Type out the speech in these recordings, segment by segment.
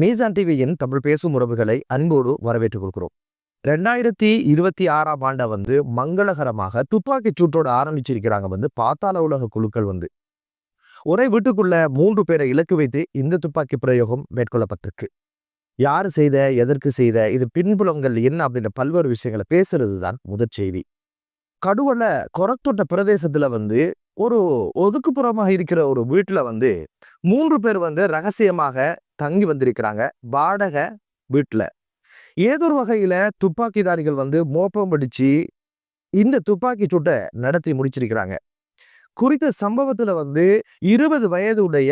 மீசான் டிவியின் தமிழ் பேசும் உறவுகளை அன்போடு வரவேற்றுக் கொள்கிறோம். ரெண்டாயிரத்தி இருபத்தி ஆறாம் ஆண்டை வந்து மங்களகரமாக துப்பாக்கிச் சூட்டோட ஆரம்பிச்சிருக்கிறாங்க வந்து பாத்தாள உலக குழுக்கள் வந்து. ஒரே வீட்டுக்குள்ள மூன்று பேரை இலக்கு வைத்து இந்த துப்பாக்கி பிரயோகம் மேற்கொள்ளப்பட்டிருக்கு. யார் செய்த எதற்கு செய்த இது பின்புலங்கள் என்ன அப்படின்ற பல்வேறு விஷயங்களை பேசுறது தான் முதற் செய்தி. கடுவல கொரத்தொட்ட பிரதேசத்துல வந்து ஒரு ஒதுக்குப்புறமாக இருக்கிற ஒரு வீட்டுல வந்து மூன்று பேர் வந்து ரகசியமாக தங்கி வந்திருக்கிறாங்க வாடகை வீட்டில் ஏதோ ஒரு வகையில துப்பாக்கிதாரிகள் வந்து மோப்பம் பிடிச்சு இந்த துப்பாக்கி சூட்டை நடத்தி முடிச்சிருக்கிறாங்க. குறித்த சம்பவத்துல வந்து இருபது வயதுடைய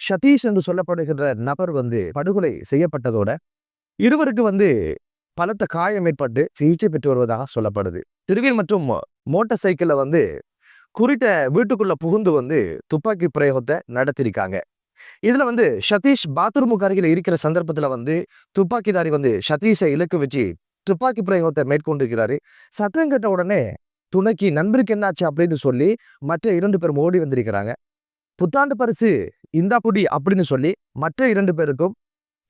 சதீஷ் என்று சொல்லப்படுகின்ற நபர் வந்து படுகொலை செய்யப்பட்டதோட இருவருக்கு வந்து பலத்த காயம் ஏற்பட்டு சிகிச்சை பெற்று வருவதாக சொல்லப்படுது. திருவில் மற்றும் மோட்டார் சைக்கிள்ல வந்து குறித்த வீட்டுக்குள்ள புகுந்து வந்து துப்பாக்கி பிரயோகத்தை நடத்தியிருக்காங்க. இதுல வந்து சதீஷ் பாத்ரூமுக்கு அருகில் இருக்கிற சந்தர்ப்பத்துல வந்து துப்பாக்கிதாரி வந்து சதீஷை இலக்கு வச்சு துப்பாக்கி பிரயோகத்தை மேற்கொண்டிருக்கிறாரு. சத்தம் கேட்ட உடனே துணைக்கு நண்பருக்கு என்னாச்சு? அப்படின்னு சொல்லி மற்ற இரண்டு பேரும் ஓடி வந்திருக்கிறாங்க. புத்தாண்டு பரிசு இந்தா புடி அப்படின்னு சொல்லி மற்ற இரண்டு பேருக்கும்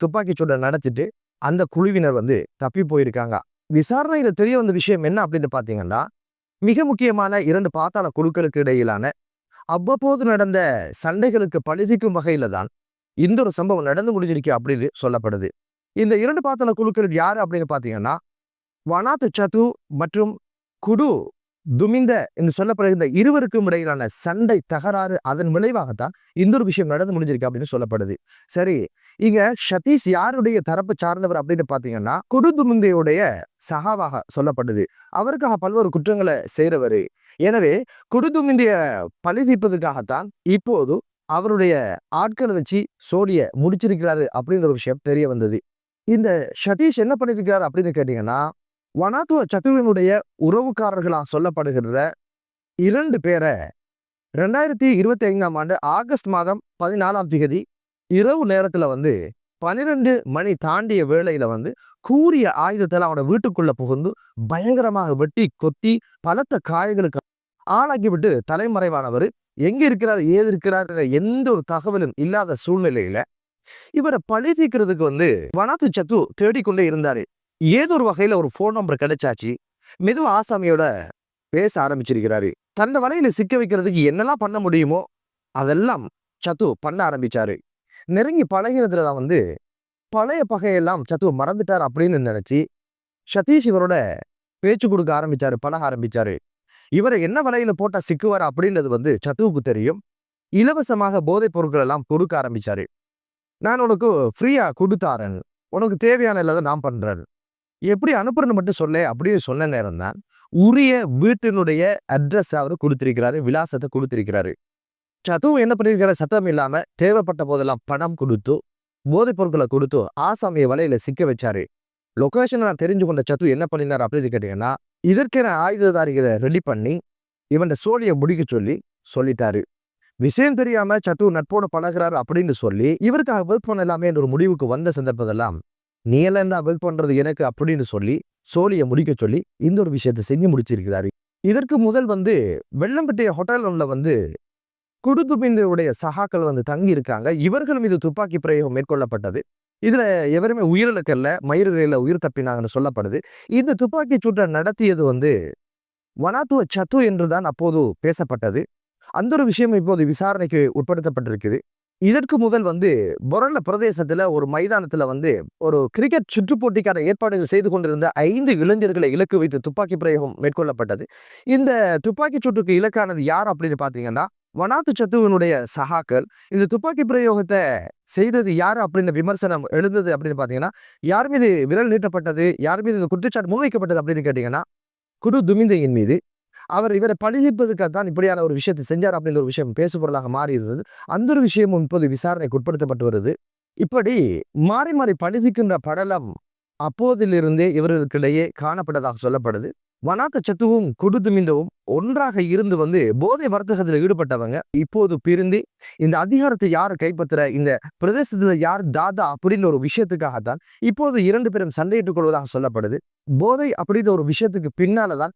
துப்பாக்கி சூட நடத்திட்டு அந்த குழுவினர் வந்து தப்பி போயிருக்காங்க. விசாரணையில தெரிய வந்த விஷயம் என்ன அப்படின்னு பார்த்தீங்கன்னா மிக முக்கியமான இரண்டு பாத்தாள குழுக்களுக்கு இடையிலான அவ்வப்போது நடந்த சண்டைகளுக்கு பழிதிக்கும் வகையில தான் இந்த ஒரு சம்பவம் நடந்து முடிஞ்சிருக்கு அப்படின்னு சொல்லப்படுது. இந்த இரண்டு பாத்தல குழுக்கள் யாரு அப்படின்னு பாத்தீங்கன்னா வனாத் சது மற்றும் குடு துமிந்த என்று சொல்லப்படுகின்ற இருவருக்கும் இடையிலான சண்டை தகராறு அதன் விளைவாகத்தான் இந்த ஒரு விஷயம் நடந்து முடிஞ்சிருக்கு அப்படின்னு சொல்லப்படுது. சரி இங்க சதீஷ் யாருடைய தரப்பு சார்ந்தவர் அப்படின்னு பாத்தீங்கன்னா குடுதுமுந்தையுடைய சகாவாக சொல்லப்படுது. அவருக்காக பல்வேறு குற்றங்களை செய்கிறவர் எனவே குடுதுமிந்திய பழி தீர்ப்பதற்காகத்தான் இப்போது அவருடைய ஆட்களை வச்சு சோழிய முடிச்சிருக்கிறாரு அப்படின்ற ஒரு விஷயம் தெரிய வந்தது. இந்த சதீஷ் என்ன பண்ணியிருக்கிறார் அப்படின்னு கேட்டீங்கன்னா வனாத்துவ சத்துவினுடைய உறவுக்காரர்களா சொல்லப்படுகிற இரண்டு பேரை ரெண்டாயிரத்தி இருபத்தி ஐந்தாம் ஆண்டு ஆகஸ்ட் மாதம் பதினாலாம் தேதி இரவு நேரத்துல வந்து பன்னிரெண்டு மணி தாண்டிய வேளையில வந்து கூறிய ஆயுதத்தில் அவனோட வீட்டுக்குள்ள புகுந்து பயங்கரமாக வெட்டி கொத்தி பலத்த காயங்களுக்கு ஆளாக்கி விட்டு தலைமறைவானவர். எங்க இருக்கிறார் ஏது இருக்கிறார் என்ற எந்த ஒரு தகவலும் இல்லாத சூழ்நிலையில இவரை பழி தீக்கிறதுக்கு வந்து வனாத்து சத்து தேடிக்கொண்டே இருந்தாரு. ஏதோ ஒரு வகையில ஒரு ஃபோன் நம்பர் கிடைச்சாச்சு. மெதுவாக ஆசாமியோட பேச ஆரம்பிச்சிருக்கிறாரு. தன்னை வலையில சிக்க வைக்கிறதுக்கு என்னெல்லாம் பண்ண முடியுமோ அதெல்லாம் சத்து பண்ண ஆரம்பிச்சாரு. நெருங்கி பழகினதுல தான் வந்து பழைய பகையெல்லாம் சத்து மறந்துட்டார் அப்படின்னு நினைச்சு சதீஷ் இவரோட பேச்சு கொடுக்க ஆரம்பிச்சாரு பழக ஆரம்பிச்சாரு. இவரை என்ன வலையில போட்டா சிக்குவார் அப்படின்றது வந்து சத்துவுக்கு தெரியும். இலவசமாக போதைப் பொருட்கள் எல்லாம் கொடுக்க ஆரம்பிச்சாரு. நான் உனக்கு ஃப்ரீயா கொடுத்தாரன் உனக்கு தேவையான இல்லாத நான் பண்றேன். எப்படி அனுப்புறேன்னு மட்டும் சொல்ல அப்படின்னு சொன்ன நேரம் தான் உரிய வீட்டினுடைய அட்ரஸ் அவர் கொடுத்திருக்கிறாரு விலாசத்தை கொடுத்திருக்கிறாரு. சத்துவும் என்ன பண்ணியிருக்கிற சத்தம் இல்லாம தேவைப்பட்ட போதெல்லாம் பணம் கொடுத்து போதைப் பொருட்களை கொடுத்து ஆசாமிய வலையில சிக்க வச்சாரு. லொக்கேஷனை நான் தெரிஞ்சு கொண்ட சத்து என்ன பண்ணினார் அப்படின்னு கேட்டீங்கன்னா இதற்கென ஆயுததாரிகளை ரெடி பண்ணி இவன் சோழியை முடிக்க சொல்லி சொல்லிட்டாரு. விஷயம் தெரியாம சத்து நட்போடு பழகிறாரு அப்படின்னு சொல்லி இவருக்காக ஒர்க் பண்ணலாமே என்ற ஒரு முடிவுக்கு வந்த சந்தர்ப்பதெல்லாம் நீ எல்லாம் என்ன ஒர்க் பண்றது எனக்கு அப்படின்னு சொல்லி சோழியை முடிக்க சொல்லி இந்த ஒரு விஷயத்தை செஞ்சு முடிச்சிருக்கிறாரு. இதற்கு முதல் வந்து வெள்ளம்பட்டிய ஹோட்டல் ஒன்றில் வந்து குடுதுபிந்துடைய சகாக்கள் வந்து தங்கி இருக்காங்க இவர்கள் மீது துப்பாக்கி பிரயோகம் மேற்கொள்ளப்பட்டது. இதுல எவருமே உயிரிழக்கல்ல மயிர்களில் உயிர் தப்பினாங்கன்னு சொல்லப்படுது. இந்த துப்பாக்கி சூட்டை நடத்தியது வந்து வனாத்துவ சத்து என்றுதான் அப்போது பேசப்பட்டது. அந்த ஒரு விஷயம் இப்போது விசாரணைக்கு உட்படுத்தப்பட்டிருக்குது. இதற்கு முதல் வந்து பொரல பிரதேசத்துல ஒரு மைதானத்துல வந்து ஒரு கிரிக்கெட் சுற்று போட்டிக்கான ஏற்பாடுகள் செய்து கொண்டிருந்த ஐந்து இளைஞர்களை இலக்கு வைத்து துப்பாக்கி பிரயோகம் மேற்கொள்ளப்பட்டது. இந்த துப்பாக்கி சூட்டுக்கு இலக்கானது யார் அப்படின்னு பாத்தீங்கன்னா வனாத்து சத்துவனுடைய சகாக்கள். இந்த துப்பாக்கி பிரயோகத்தை செய்தது யார் அப்படின்னு விமர்சனம் எழுந்தது அப்படின்னு பாத்தீங்கன்னா யார் மீது விரல் நீட்டப்பட்டது யார் மீது இந்த குற்றச்சாட்டு முன்வைக்கப்பட்டது அப்படின்னு கேட்டீங்கன்னா குடு துமிந்தையின் மீது அவர் இவரை பழிதிப்பதற்காக தான் இப்படியான ஒரு விஷயத்தை செஞ்சார் அப்படின்ற ஒரு விஷயம் பேசுபொருளாக மாறி இருந்தது அந்த ஒரு விஷயமும் இப்போது விசாரணைக்கு உட்படுத்தப்பட்டு வருது. இப்படி மாறி மாறி பழிதிக்கின்ற படலம் அப்போதிலிருந்தே இவர்களுக்கிடையே காணப்பட்டதாக சொல்லப்படுது. வனாத்த சத்துவும் குடுதுமிந்தவும் ஒன்றாக இருந்து வந்து போதை வர்த்தகத்தில் ஈடுபட்டவங்க இப்போது பிரிந்து இந்த அதிகாரத்தை யார் கைப்பற்றுற இந்த பிரதேசத்தில் யார் தாதா அப்படின்ற ஒரு விஷயத்துக்காகத்தான் இப்போது இரண்டு பேரும் சண்டையிட்டுக் கொள்வதாக சொல்லப்படுது. போதை அப்படின்ற ஒரு விஷயத்துக்கு பின்னாலதான்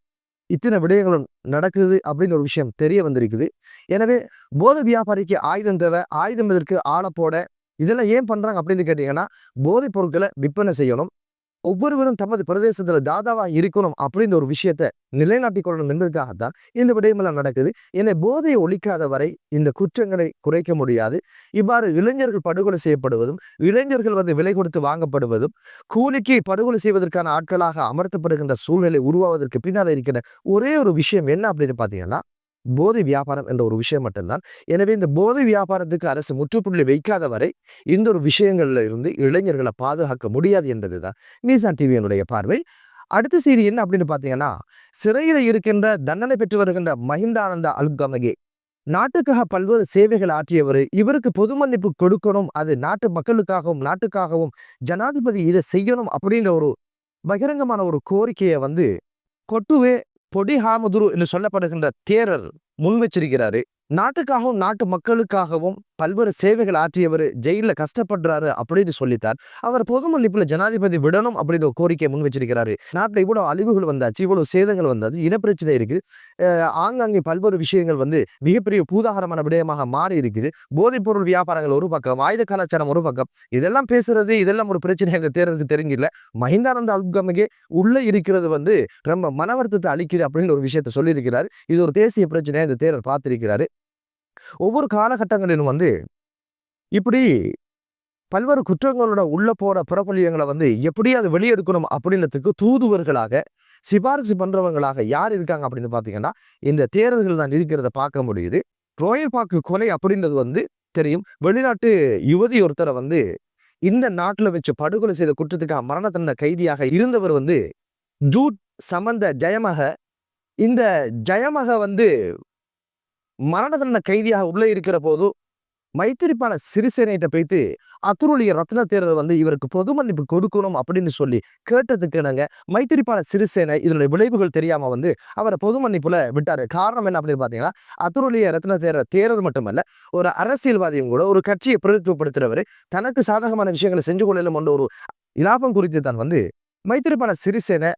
இத்தனை விடயங்களும் நடக்குது அப்படின்னு ஒரு விஷயம் தெரிய வந்திருக்குது. எனவே போதை வியாபாரிக்கு ஆயுதம் தேவை ஆயுதம் இதற்கு ஆளை போட இதெல்லாம் ஏன் பண்ணுறாங்க அப்படின்னு கேட்டிங்கன்னா போதைப் பொருட்களை விற்பனை செய்யணும். ஒவ்வொருவரும் தமது பிரதேசத்துல தாதாவா இருக்கணும் அப்படின்ற ஒரு விஷயத்த நிலைநாட்டிக் கொள்ளணும் என்பதற்காகத்தான் இந்த விடயமெல்லாம் நடக்குது. என்னை போதையை ஒழிக்காத வரை இந்த குற்றங்களை குறைக்க முடியாது. இவ்வாறு இளைஞர்கள் படுகொலை செய்யப்படுவதும் இளைஞர்கள் வந்து விலை கொடுத்து வாங்கப்படுவதும் கூலிக்கு படுகொலை செய்வதற்கான ஆட்களாக அமர்த்தப்படுகின்ற சூழ்நிலை உருவாவதற்கு பின்னால் இருக்கின்ற ஒரே ஒரு விஷயம் என்ன அப்படின்னு பார்த்தீங்கன்னா போதை வியாபாரம் என்ற ஒரு விஷயம் மட்டும்தான். எனவே இந்த போதை வியாபாரத்துக்கு அரசு முற்றுப்புள்ளி வைக்காத வரை இந்த ஒரு விஷயங்கள்ல இருந்து இளைஞர்களை பாதுகாக்க முடியாது என்பது என்பதுதான் டிவி டிவியினுடைய பார்வை. அடுத்த செய்தி என்ன அப்படின்னு பார்த்தீங்கன்னா சிறையில் இருக்கின்ற தண்டனை பெற்று வருகின்ற மஹிந்தானந்த அல்கமகே. நாட்டுக்காக பல்வேறு சேவைகள் ஆற்றியவர். இவருக்கு பொது மன்னிப்பு கொடுக்கணும். அது நாட்டு மக்களுக்காகவும் நாட்டுக்காகவும் ஜனாதிபதி இதை செய்யணும் அப்படின்ற ஒரு பகிரங்கமான ஒரு கோரிக்கையை வந்து கொட்டுவே பொடி ஹாமதுரு என்று சொல்லப்படுகின்ற தேரர் முன் வச்சிருக்கிறாரு. நாட்டுக்காகவும் நாட்டு மக்களுக்காகவும் பல்வேறு சேவைகள் ஆற்றியவர் ஜெயிலில் கஷ்டப்படுறாரு அப்படின்னு சொல்லித்தார் அவர் பொதுமல்லிப்பில் ஜனாதிபதி விடணும் அப்படின்னு ஒரு கோரிக்கையை முன் வச்சிருக்கிறாரு. நாட்டில் இவ்வளோ அழிவுகள் வந்தாச்சு இவ்வளோ சேதங்கள் வந்தாச்சு இனப்பிரச்சனை இருக்குது. ஆங்காங்கே பல்வேறு விஷயங்கள் வந்து மிகப்பெரிய பூதாகரமான விடயமாக மாறி இருக்குது. போதைப்பொருள் வியாபாரங்கள் ஒரு பக்கம் ஆயுத கலாச்சாரம் ஒரு பக்கம். இதெல்லாம் பேசுறது இதெல்லாம் ஒரு பிரச்சனை எங்க தேர்தலுக்கு தெரிஞ்சில்ல. மஹிந்தானந்த அல்கமகே உள்ளே இருக்கிறது வந்து ரொம்ப மனவர்த்தத்தை அளிக்குது அப்படின்னு ஒரு விஷயத்த சொல்லியிருக்கிறார். இது ஒரு தேசிய பிரச்சனையை இந்த தேர்தல் பார்த்திருக்கிறாரு. ஒவ்வொரு காலகட்டங்களிலும் வந்து இப்படி பல்வேறு குற்றங்களோட உள்ள போற புறப்பள்ளியங்களை வந்து எப்படி அதை வெளியெடுக்கணும் அப்படின்றதுக்கு தூதுவர்களாக சிபாரிசு பண்றவங்களாக யார் இருக்காங்க அப்படின்னு பார்த்தீங்கன்னா இந்த தேரர்கள் தான் இருக்கிறத பார்க்க முடியுது. ரோயல்பாக்கு கொலை அப்படின்றது வந்து தெரியும். வெளிநாட்டு யுவதி ஒருத்தரை வந்து இந்த நாட்டில் வச்சு படுகொலை செய்த குற்றத்துக்காக மரண தந்த கைதியாக இருந்தவர் வந்து ஜூட் சமந்த ஜெயமக. இந்த ஜெயமக வந்து மரண தண்டனை கைதியாக உள்ளே இருக்கிற போது மைத்திரிப்பான சிறிசேனைகிட்ட போய்த்து அத்துருளிய ரத்ன தேரர் வந்து இவருக்கு பொது மன்னிப்பு கொடுக்கணும் அப்படின்னு சொல்லி கேட்டதுக்கு நாங்க மைத்திரிப்பான சிறிசேனை இதனுடைய விளைவுகள் தெரியாம வந்து அவரை பொது மன்னிப்புல விட்டாரு. காரணம் என்ன அப்படின்னு பாத்தீங்கன்னா அத்துருளிய ரத்ன தேரர் தேரர் மட்டுமல்ல ஒரு அரசியல்வாதியும் கூட ஒரு கட்சியை பிரதித்துவப்படுத்துறவர் தனக்கு சாதகமான விஷயங்களை செஞ்சு கொள்ளலும் என்ற ஒரு இலாபம் குறித்து தான் வந்து மைத்திரிப்பான சிறிசேனை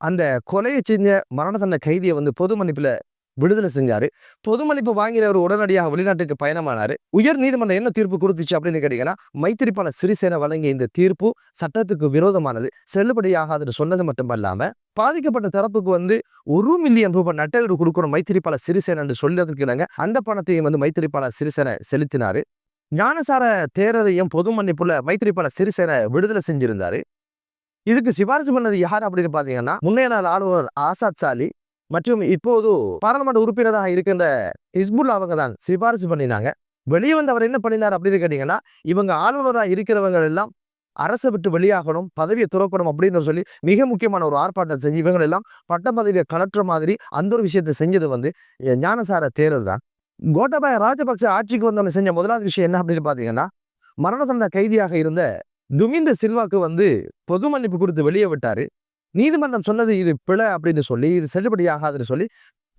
அந்த கொலையை செஞ்ச மரண தண்டனை கைதியை வந்து பொது மன்னிப்புல விடுதலை செஞ்சாரு. பொதுமளிப்பு வாங்கினவர் உடனடியாக வெளிநாட்டுக்கு பயணமானார். உயர் நீதிமன்றம் என்ன தீர்ப்பு கொடுத்துச்சு அப்படின்னு கேட்டீங்கன்னா மைத்திரிபால சிறிசேன வழங்கிய இந்த தீர்ப்பு சட்டத்துக்கு விரோதமானது. செல்லுபடியாகாதுன்னு சொன்னது மட்டுமல்லாம பாதிக்கப்பட்ட தரப்புக்கு வந்து ஒரு மில்லியன் ரூபாய் நட்டகடு கொடுக்கணும் சிறிசேன என்று சொல்லதுக்கு இணங்க அந்த பணத்தையும் வந்து மைத்திரிபால சிறிசேன செலுத்தினாரு. ஞானசார தேரரையும் பொது மன்னிப்புல மைத்திரிபால சிறிசேன விடுதலை செஞ்சிருந்தாரு. இதுக்கு சிபாரிசு பண்ணது யார் அப்படின்னு பாத்தீங்கன்னா முன்னைய நாள் ஆளுநர் ஆசாத் சாலி மற்றும் இப்போது பாராளுமன்ற உறுப்பினராக இருக்கின்ற ஹிஸ்புல்லா அவங்க தான் சிபாரிசு பண்ணினாங்க. வெளியே வந்து அவர் என்ன பண்ணினார் அப்படின்னு கேட்டீங்கன்னா இவங்க ஆளுநராக இருக்கிறவங்க எல்லாம் அரசை விட்டு வெளியாகணும் பதவியை துறக்கணும் அப்படின்னு சொல்லி மிக முக்கியமான ஒரு ஆர்ப்பாட்டம் செஞ்சு இவங்க எல்லாம் பட்ட பதவியை கலற்ற மாதிரி அந்த ஒரு விஷயத்தை செஞ்சது வந்து ஞானசார தேரர் தான். கோட்டபாய ராஜபக்ச ஆட்சிக்கு வந்தவங்க செஞ்ச முதலாவது விஷயம் என்ன அப்படின்னு பார்த்தீங்கன்னா மரண தண்டனை கைதியாக இருந்த துமிந்த சில்வாக்கு வந்து பொது மன்னிப்பு கொடுத்து வெளியே விட்டார். நீதிமன்றம் சொன்னது இது பிழை அப்படின்னு சொல்லி இது செல்லுபடியாகாதுன்னு சொல்லி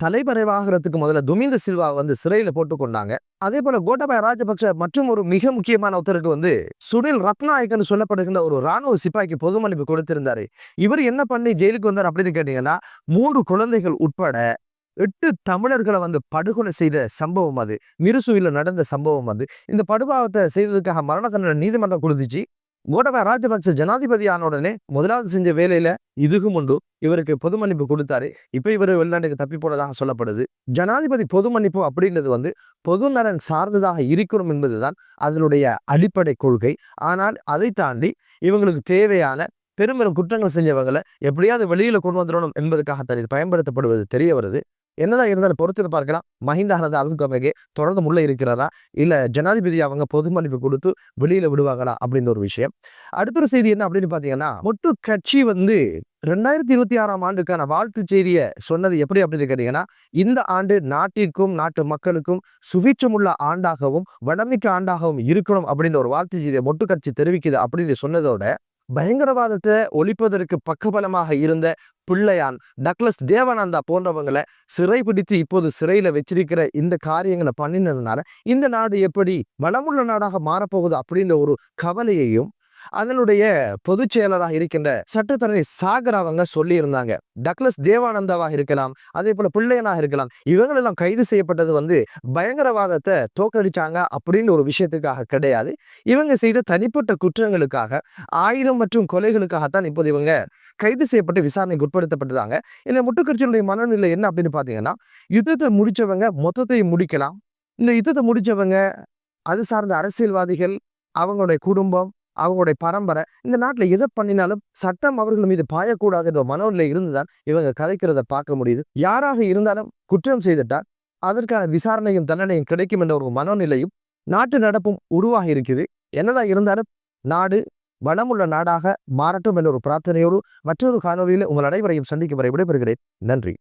தலைமறைவாகிறதுக்கு முதல்ல துமிந்த சில்வா வந்து சிறையில் போட்டு கொண்டாங்க. அதே போல கோட்டபாய ராஜபக்ச மற்றும் ஒரு மிக முக்கியமான ஒருத்தருக்கு வந்து சுனில் ரத்நாயக்கன்னு சொல்லப்படுகின்ற ஒரு ராணுவ சிப்பாய்க்கு பொது மன்னிப்பு கொடுத்திருந்தாரு. இவர் என்ன பண்ணி ஜெயிலுக்கு வந்தார் அப்படின்னு கேட்டீங்கன்னா மூன்று குழந்தைகள் உட்பட எட்டு தமிழர்களை வந்து படுகொலை செய்த சம்பவம் அது. மிருசுவில நடந்த சம்பவம் அது. இந்த படுபாவத்தை செய்ததுக்காக மரண தண்டனை நீதிமன்றம் கொடுத்துச்சு. கோட்டபாய ராஜபக்ச ஜனாதிபதி ஆன உடனே முதலாவது செஞ்ச வேலையில இதுக்கும் உண்டு. இவருக்கு பொது மன்னிப்பு கொடுத்தாரு. இப்ப இவர் வெளிநாட்டுக்கு தப்பி போனதாக சொல்லப்படுது. ஜனாதிபதி பொது மன்னிப்பு அப்படின்றது வந்து பொது நலன் சார்ந்ததாக இருக்கிறோம் என்பதுதான் அதனுடைய அடிப்படை கொள்கை. ஆனால் அதை தாண்டி இவங்களுக்கு தேவையான பெரும்பெரும் குற்றங்கள் செஞ்சவங்களை எப்படியாவது வெளியில கொண்டு வந்துடணும் என்பதற்காகத்தான் இது பயன்படுத்தப்படுவது தெரிய வருது. என்னதான் இருந்தாலும் பொறுத்து பார்க்கலாம். மஹிந்தானது அலுகமகே தொடர்ந்து முள்ள இருக்கிறதா இல்லை ஜனாதிபதி அவங்க பொது மன்னிப்பு கொடுத்து வெளியில விடுவாங்களா? அப்படின்ற ஒரு விஷயம். அடுத்த ஒரு செய்தி என்ன அப்படின்னு பார்த்தீங்கன்னா மொட்டு கட்சி வந்து ரெண்டாயிரத்தி இருபத்தி ஆறாம் ஆண்டுக்கான வாழ்த்து செய்தியை சொன்னது எப்படி அப்படின்னு கேட்டீங்கன்னா இந்த ஆண்டு நாட்டிற்கும் நாட்டு மக்களுக்கும் சுபிச்சமுள்ள ஆண்டாகவும் வடமிக்க ஆண்டாகவும் இருக்கணும் அப்படின்ற ஒரு வாழ்த்து செய்தியை மொட்டு கட்சி தெரிவிக்குது அப்படின்னு சொன்னதோட பயங்கரவாதத்தை ஒழிப்பதற்கு பக்கபலமாக இருந்த பிள்ளையான் டக்ளஸ் தேவானந்தா போன்றவங்களை சிறைபிடித்து இப்போது சிறையில் வச்சிருக்கிற இந்த காரியங்களை பண்ணினதுனால இந்த நாடு எப்படி வளமுள்ள நாடாக மாறப்போகுது அப்படின்ற ஒரு கவலையையும் அதனுடைய பொதுச் செயலராக இருக்கின்ற சட்டத்தரணி சாகர் அவங்க சொல்லியிருந்தாங்க. டக்ளஸ் தேவானந்தாவாக இருக்கலாம் அதே போல பிள்ளையனாக இருக்கலாம். இவங்களெல்லாம் கைது செய்யப்பட்டது வந்து பயங்கரவாதத்தை தோக்கடிச்சாங்க அப்படின்னு ஒரு விஷயத்துக்காக கிடையாது. இவங்க செய்த தனிப்பட்ட குற்றங்களுக்காக ஆயுதம் மற்றும் கொலைகளுக்காகத்தான் இப்போது இவங்க கைது செய்யப்பட்டு விசாரணைக்கு உட்படுத்தப்பட்டதாங்க. இல்லை முட்டுக்கட்சியினுடைய மனநிலை என்ன அப்படின்னு பார்த்தீங்கன்னா யுத்தத்தை முடிச்சவங்க மொத்தத்தை முடிக்கலாம். இந்த யுத்தத்தை முடிச்சவங்க அது சார்ந்த அரசியல்வாதிகள் அவங்களுடைய குடும்பம் அவங்களுடைய பரம்பரை இந்த நாட்டில் எதை பண்ணினாலும் சட்டம் அவர்கள் மீது பாயக்கூடாதுன்ற மனநிலை இருந்துதான் இவங்க கதைக்கிறத பார்க்க முடியுது. யாராக இருந்தாலும் குற்றம் செய்துட்டால் அதற்கான விசாரணையும் தண்டனையும் கிடைக்கும் என்ற ஒரு மனநிலையும் நாட்டு நடப்பும் உருவாகி இருக்குது. என்னதான் இருந்தாலும் நாடு வளமுள்ள நாடாக மாறட்டும் என்ற ஒரு பிரார்த்தனையோடு மற்றொரு காணொலியில் உங்கள் அனைவரையும் சந்திக்கும் வரை விடைபெறுகிறேன். நன்றி.